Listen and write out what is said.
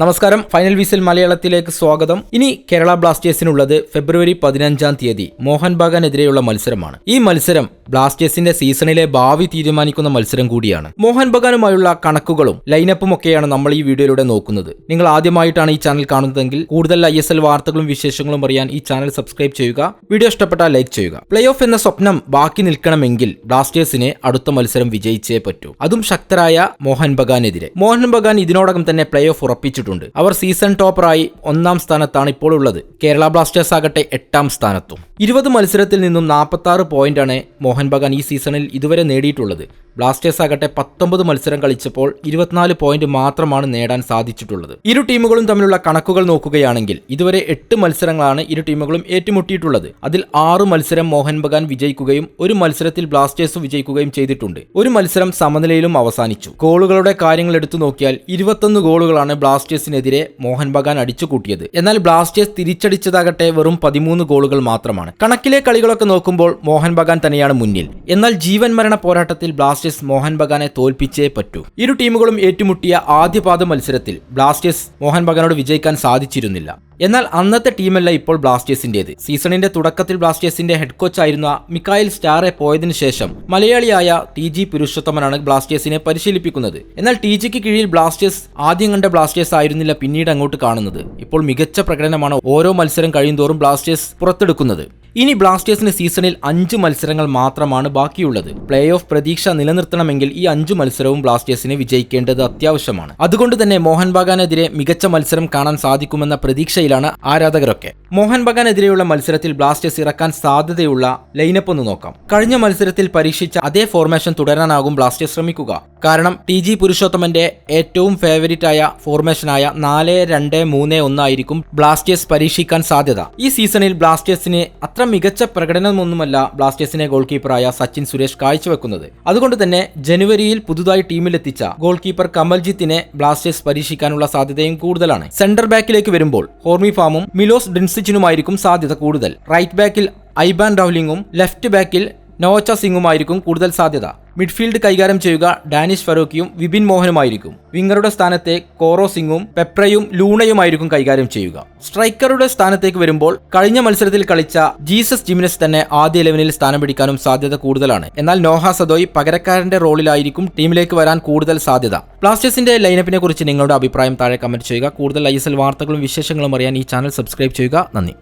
നമസ്കാരം. Final whistle മലയാളത്തിലേക്ക് സ്വാഗതം. ഇനി കേരള ബ്ലാസ്റ്റേഴ്സിനുള്ളത് ഫെബ്രുവരി പതിനഞ്ചാം തീയതി മോഹൻ ബഗാനെതിരെയുള്ള മത്സരമാണ്. ഈ മത്സരം ബ്ലാസ്റ്റേഴ്സിന്റെ സീസണിലെ ഭാവി തീരുമാനിക്കുന്ന മത്സരം കൂടിയാണ്. മോഹൻ ബഗാനുമായുള്ള കണക്കുകളും ലൈനപ്പും ഒക്കെയാണ് നമ്മൾ ഈ വീഡിയോയിലൂടെ നോക്കുന്നത്. നിങ്ങൾ ആദ്യമായിട്ടാണ് ഈ ചാനൽ കാണുന്നതെങ്കിൽ കൂടുതൽ ഐ വാർത്തകളും വിശേഷങ്ങളും അറിയാൻ ഈ ചാനൽ സബ്സ്ക്രൈബ് ചെയ്യുക. വീഡിയോ ഇഷ്ടപ്പെട്ടാൽ ലൈക്ക് ചെയ്യുക. പ്ലേ ഓഫ് എന്ന സ്വപ്നം ബാക്കി നിൽക്കണമെങ്കിൽ ബ്ലാസ്റ്റേഴ്സിനെ അടുത്ത മത്സരം വിജയിച്ചേ പറ്റൂ. അതും ശക്തരായ മോഹൻ ബഗാനെതിരെ. മോഹൻ ബഗാൻ ഇതിനോടകം തന്നെ പ്ലേ ഓഫ് ഉറപ്പിച്ചിട്ടുണ്ട് അവർ സീസൺ ടോപ്പറായി ഒന്നാം സ്ഥാനത്താണ് ഇപ്പോൾ ഉള്ളത്. കേരള ബ്ലാസ്റ്റേഴ്സ് ആകട്ടെ എട്ടാം സ്ഥാനത്തും. ഇരുപത് മത്സരത്തിൽ നിന്നും നാൽപ്പത്തി ആറ് പോയിന്റാണ് മോഹൻ ബഗാൻ ഈ സീസണിൽ ഇതുവരെ നേടിയിട്ടുള്ളത്. ബ്ലാസ്റ്റേഴ്സ് ആകട്ടെ പത്തൊമ്പത് മത്സരം കളിച്ചപ്പോൾ ഇരുപത്തിനാല് പോയിന്റ് മാത്രമാണ് നേടാൻ സാധിച്ചിട്ടുള്ളത്. ഇരു ടീമുകളും തമ്മിലുള്ള കണക്കുകൾ നോക്കുകയാണെങ്കിൽ ഇതുവരെ എട്ട് മത്സരങ്ങളാണ് ഇരു ടീമുകളും ഏറ്റുമുട്ടിയിട്ടുള്ളത്. അതിൽ ആറ് മത്സരം മോഹൻ ബഗാൻ വിജയിക്കുകയും ഒരു മത്സരത്തിൽ ബ്ലാസ്റ്റേഴ്സ് വിജയിക്കുകയും ചെയ്തിട്ടുണ്ട്. ഒരു മത്സരം സമനിലയിലും അവസാനിച്ചു. ഗോളുകളുടെ കാര്യങ്ങൾ എടുത്തു നോക്കിയാൽ ഇരുപത്തൊന്ന് ഗോളുകളാണ് ബ്ലാസ്റ്റേഴ്സിനെതിരെ മോഹൻ ബഗാൻ അടിച്ചുകൂട്ടിയത്. എന്നാൽ ബ്ലാസ്റ്റേഴ്സ് തിരിച്ചടിച്ചതാകട്ടെ വെറും പതിമൂന്ന് ഗോളുകൾ മാത്രമാണ്. കണക്കിലെ കളികളൊക്കെ നോക്കുമ്പോൾ മോഹൻ ബഗാൻ തന്നെയാണ് മുന്നിൽ. എന്നാൽ ജീവൻ മരണ പോരാട്ടത്തിൽ ബ്ലാസ്റ്റേഴ്സ് മോഹൻ ബഗാനെ തോൽപ്പിച്ചേ പറ്റൂ. ഇരു ടീമുകളും ഏറ്റുമുട്ടിയ ആദ്യപാദ മത്സരത്തിൽ ബ്ലാസ്റ്റേഴ്സ് മോഹൻ ബഗാനോട് വിജയിക്കാൻ സാധിച്ചിരുന്നില്ല. എന്നാൽ അന്നത്തെ ടീമല്ല ഇപ്പോൾ ബ്ലാസ്റ്റേഴ്സിന്റേത്. സീസണിന്റെ തുടക്കത്തിൽ ബ്ലാസ്റ്റേഴ്സിന്റെ ഹെഡ് കോച്ച് ആയിരുന്ന മിക്കായിൽ സ്റ്റാറെ പോയതിനു ശേഷം മലയാളിയായ ടി ജി പുരുഷോത്തമനാണ് ബ്ലാസ്റ്റേഴ്സിനെ പരിശീലിപ്പിക്കുന്നത്. എന്നാൽ ടി ജിക്ക് കീഴിൽ ബ്ലാസ്റ്റേഴ്സ് ആദ്യം കണ്ട ബ്ലാസ്റ്റേഴ്സ് ആയിരുന്നില്ല പിന്നീട് അങ്ങോട്ട് കാണുന്നത്. ഇപ്പോൾ മികച്ച പ്രകടനമാണ് ഓരോ മത്സരം കഴിയുന്തോറും ബ്ലാസ്റ്റേഴ്സ് പുറത്തെടുക്കുന്നത്. ഇനി ബ്ലാസ്റ്റേഴ്സിന് സീസണിൽ അഞ്ച് മത്സരങ്ങൾ മാത്രമാണ് ബാക്കിയുള്ളത്. പ്ലേ ഓഫ് പ്രതീക്ഷ നിലനിർത്തണമെങ്കിൽ ഈ അഞ്ച് മത്സരവും ബ്ലാസ്റ്റേഴ്സിന് വിജയിക്കേണ്ടത് അത്യാവശ്യമാണ്. അതുകൊണ്ട് തന്നെ മോഹൻ ബഗാനെതിരെ മികച്ച മത്സരം കാണാൻ സാധിക്കുമെന്ന പ്രതീക്ഷയിലാണ് ആരാധകരൊക്കെ. മോഹൻ ബഗാനെതിരെയുള്ള മത്സരത്തിൽ ബ്ലാസ്റ്റേഴ്സ് ഇറക്കാൻ സാധ്യതയുള്ള ലൈനപ്പ് ഒന്ന് നോക്കാം. കഴിഞ്ഞ മത്സരത്തിൽ പരീക്ഷിച്ച അതേ ഫോർമേഷൻ തുടരാനാകും ബ്ലാസ്റ്റേഴ്സ് ശ്രമിക്കുക. കാരണം ടി ജി പുരുഷോത്തമന്റെ ഏറ്റവും ഫേവറേറ്റ് ആയ ഫോർമേഷനായ നാല് രണ്ട് മൂന്ന് ഒന്നായിരിക്കും ബ്ലാസ്റ്റേഴ്സ് പരീക്ഷിക്കാൻ സാധ്യത. ഈ സീസണിൽ ബ്ലാസ്റ്റേഴ്സിന് അത്ര മികച്ച പ്രകടനമൊന്നുമല്ല ബ്ലാസ്റ്റേഴ്സിനെ ഗോൾ കീപ്പറായ സച്ചിൻ സുരേഷ് കാഴ്ചവെക്കുന്നത്. അതുകൊണ്ട് തന്നെ ജനുവരിയിൽ പുതുതായി ടീമിലെത്തിച്ച ഗോൾ കീപ്പർ കമൽജിത്തിനെ ബ്ലാസ്റ്റേഴ്സ് പരീക്ഷിക്കാനുള്ള സാധ്യതയും കൂടുതലാണ്. സെന്റർ ബാക്കിലേക്ക് വരുമ്പോൾ ഹോർമി ഫാമും മിലോസ് ഡെൻസിച്ചിനുമായിരിക്കും സാധ്യത കൂടുതൽ. റൈറ്റ് ബാക്കിൽ ഐബാൻ റൗലിംഗും ലെഫ്റ്റ് ബാക്കിൽ നോച്ച സിംഗുമായിരിക്കും കൂടുതൽ സാധ്യത. മിഡ്ഫീൽഡ് കൈകാര്യം ചെയ്യുക ഡാനിഷ് ഫറൂഖിയും വിപിൻ മോഹനുമായിരിക്കും. വിങ്ങറുടെ സ്ഥാനത്തെ കോറോ സിംഗും പെപ്രയും ലൂണയുമായിരിക്കും കൈകാര്യം ചെയ്യുക. സ്ട്രൈക്കറുടെ സ്ഥാനത്തേക്ക് വരുമ്പോൾ കഴിഞ്ഞ മത്സരത്തിൽ കളിച്ച ജീസസ് ജിമിനസ് തന്നെ ആദ്യ ഇലവനിൽ സ്ഥാനം പിടിക്കാനും സാധ്യത കൂടുതലാണ്. എന്നാൽ നോഹ സദോയ് പകരക്കാരന്റെ റോളിലായിരിക്കും ടീമിലേക്ക് വരാൻ കൂടുതൽ സാധ്യത. ബ്ലാസ്റ്റേഴ്സിന്റെ ലൈനപ്പിനെ കുറിച്ച് നിങ്ങളുടെ അഭിപ്രായം താഴെ കമന്റ് ചെയ്യുക. കൂടുതൽ ഐ വാർത്തകളും വിശേഷങ്ങളും അറിയാൻ ഈ ചാനൽ സബ്സ്ക്രൈബ് ചെയ്യുക. നന്ദി.